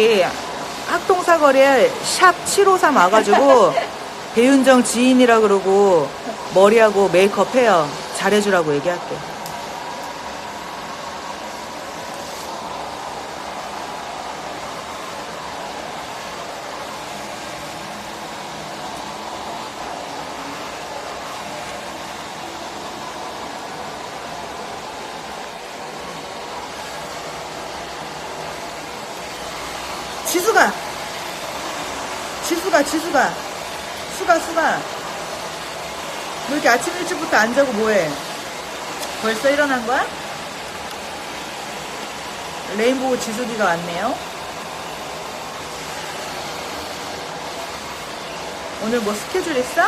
저기 학동사거리에 샵 753 와가지고 배윤정 지인이라 그러고 머리하고 메이크업 해요. 잘해주라고 얘기할게. 지수가 지수가 지수가 수가 수가 너 이렇게 아침 일찍부터 안 자고 뭐해 벌써 일어난 거야? 레인보우 지수기가 왔네요 오늘 뭐 스케줄 있어?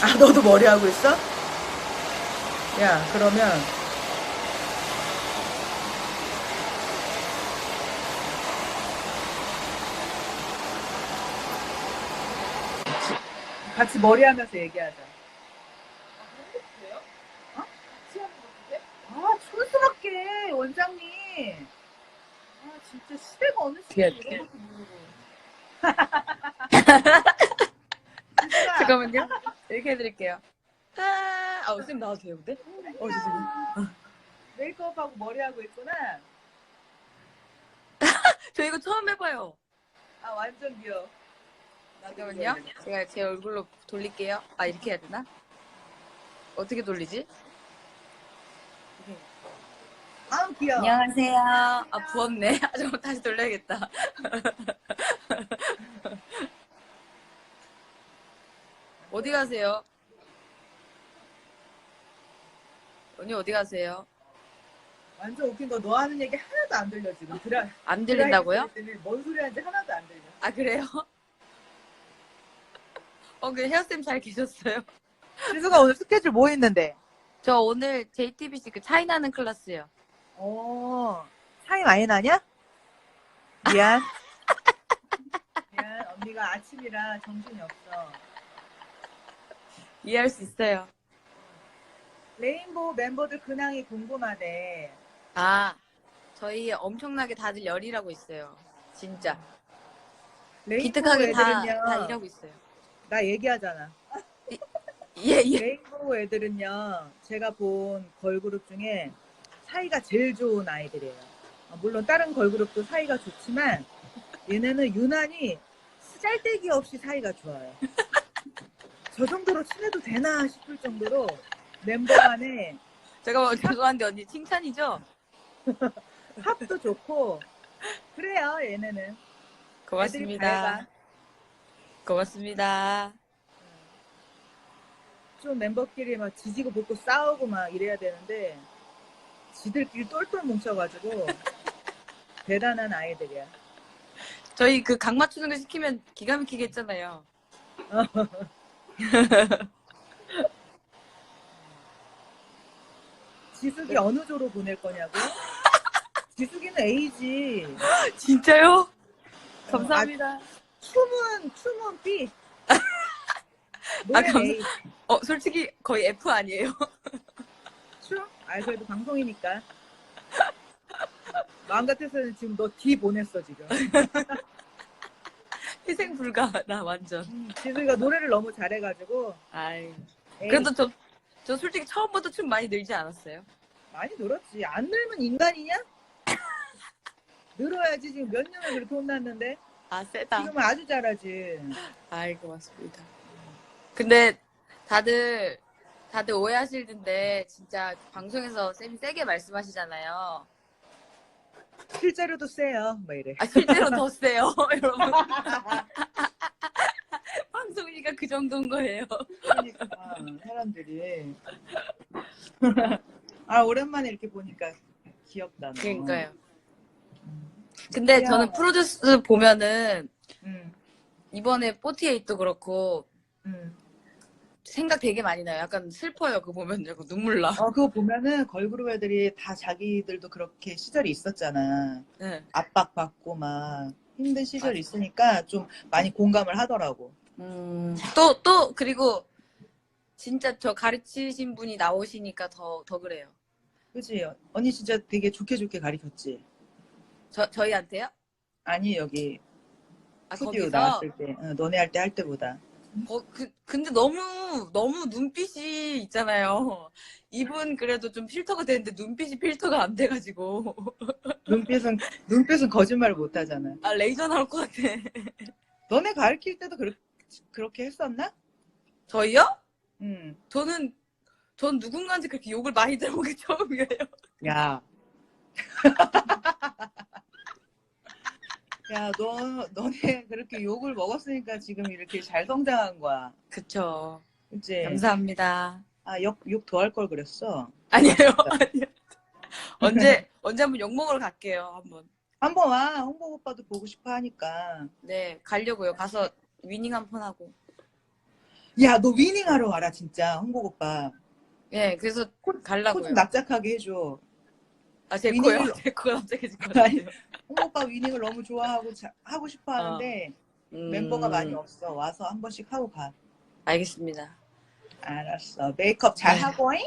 아 너도 머리 하고 있어? 야 그러면 같이 머리 하면서 얘기하자. 어? 아, 촌스럽게, 원장님. 아, 진짜 시대가 어느 시대에 모르고. 잠깐만요. 이렇게 해드릴게요. 아, 아, 선생님 나와도 돼요, 근데? 어, 죄송해요. 메이크업하고 머리하고 있구나. 저 이거 처음 해봐요. 아, 완전 귀여워. 잠깐만요. 제가 제 얼굴로 돌릴게요. 아, 이렇게 해야 되나? 어떻게 돌리지? 아, 귀여워. 안녕하세요. 아, 부었네. 아, 잠깐 다시 돌려야겠다. 어디 가세요? 언니 어디 가세요? 완전 웃긴 거 너 하는 얘기 하나도 안 들려, 지금. 드라, 안 들린다고요? 드라이브 뭔 소리 하는지 하나도 안 들려. 아, 그래요? 어, 그 헤어쌤 잘 계셨어요? 지수가 오늘 스케줄 뭐 있는데? 저 오늘 JTBC 그 차이나는 클래스요. 어, 차이 많이 나냐? 미안. 미안, 언니가 아침이라 정신이 없어. 이해할 수 있어요. 레인보우 멤버들 근황이 궁금하대. 아, 저희 엄청나게 다들 열일하고 있어요. 진짜. 레인보우 기특하게 다, 애들은요, 다 일하고 있어요. 나 얘기하잖아. 예, 예. 레인보우 애들은요, 제가 본 걸그룹 중에 사이가 제일 좋은 아이들이에요. 어, 물론 다른 걸그룹도 사이가 좋지만, 얘네는 유난히 쓰잘데기 없이 사이가 좋아요. 저 정도로 친해도 되나 싶을 정도로 멤버 간에 잠깐만, 죄송한데 언니 칭찬이죠? 합도 좋고, 그래요, 얘네는. 애들이 고맙습니다. 밝아. 고맙습니다. 좀 멤버끼리 막 지지고 볶고 싸우고 막 이래야 되는데 지들끼리 똘똘 뭉쳐가지고 대단한 아이들이야. 저희 그 각 맞추는 거 시키면 기가 막히게 했잖아요. 지숙이 어느 조로 보낼 거냐고? 지숙이는 A지. 진짜요? 감사합니다. 춤은 춤은 B. 아, 감사-. 어, 솔직히 거의 F 아니에요? 춤? 아 그래도 방송이니까. 마음 같아서는 지금 너 D 보냈어 지금. 희생 불가, 나 완전. 음, 지숙이가 노래를 너무 잘해가지고. 아이. 그래도 저, 저 솔직히 처음부터 춤 많이 늘지 않았어요? 많이 늘었지. 안 늘면 인간이냐? 늘어야지 지금 몇 년을 그렇게 혼났는데 아, 세다. 지금은 아주 잘하지. 아이, 고맙습니다. 근데 다들, 다들 오해하실 텐데, 진짜 방송에서 쌤이 세게 말씀하시잖아요. 실제로도 세요. 뭐 이래. 아, 실제로 더 세요, 여러분. 방송이니까 그 정도인 거예요. 그러니까 사람들이 아 오랜만에 이렇게 보니까 귀엽다. 너. 그러니까요. 근데 야. 저는 프로듀스 보면은, 음, 이번에 48도 그렇고, 음. 생각 되게 많이 나요. 약간 슬퍼요. 그거 보면 약간 눈물 나. 어 그거 보면은 걸그룹 애들이 다 자기들도 그렇게 시절이 있었잖아. 네. 압박받고 막 힘든 시절이 있으니까 좀 많이 공감을 하더라고. 음, 또, 또, 그리고 진짜 저 가르치신 분이 나오시니까 더, 더 그래요. 그지? 언니 진짜 되게 좋게 좋게 가르쳤지? 저 저희한테요? 아니, 여기 아 푸디오 거기서 나왔을 때. 어, 너네 할 때 할 때보다. 어, 그, 근데 너무 너무 눈빛이 있잖아요. 이분 그래도 좀 필터가 되는데 눈빛이 필터가 안 돼가지고 눈빛은, 눈빛은 거짓말 못 하잖아. 아 레이저 나올 것 같아. 너네 가르칠 때도 그렇, 그렇게 했었나? 저희요? 응. 저는 전 누군가한테 그렇게 욕을 많이 들어본 게 처음이에요. 야. 야, 너, 너네 그렇게 욕을 먹었으니까 지금 이렇게 잘 성장한 거야. 그쵸. 그치? 감사합니다. 아, 욕, 욕더 할 걸 그랬어. 아니에요, 아니요. 언제 언제 한번 욕 먹으러 갈게요. 한번. 한번 와. 홍보 오빠도 보고 싶어 하니까. 네, 가려고요. 가서 위닝 한 번 하고. 야, 너 위닝 하러 와라, 진짜. 홍보 오빠. 예, 그래서 코좀 가려고요. 납작하게 해줘. 아, 제 위닝을- 코요? 제 코가 갑자기 지금 아니, 홍보 오빠 위닝을 너무 좋아하고 자- 하고 싶어 하는데 음, 멤버가 많이 없어. 와서 한 번씩 하고 가. 알겠습니다. 알았어. 메이크업 잘 네. 하고, 잉?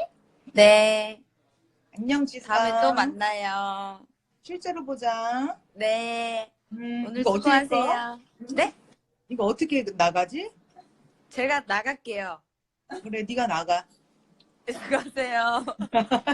네, 안녕, 지사. 다음에 또 만나요. 실제로 보자. 네, 음, 오늘? 수고하세요. 네? 이거 어떻게 나가지? 제가 나갈게요. 그래, 네가 나가. 수고하세요.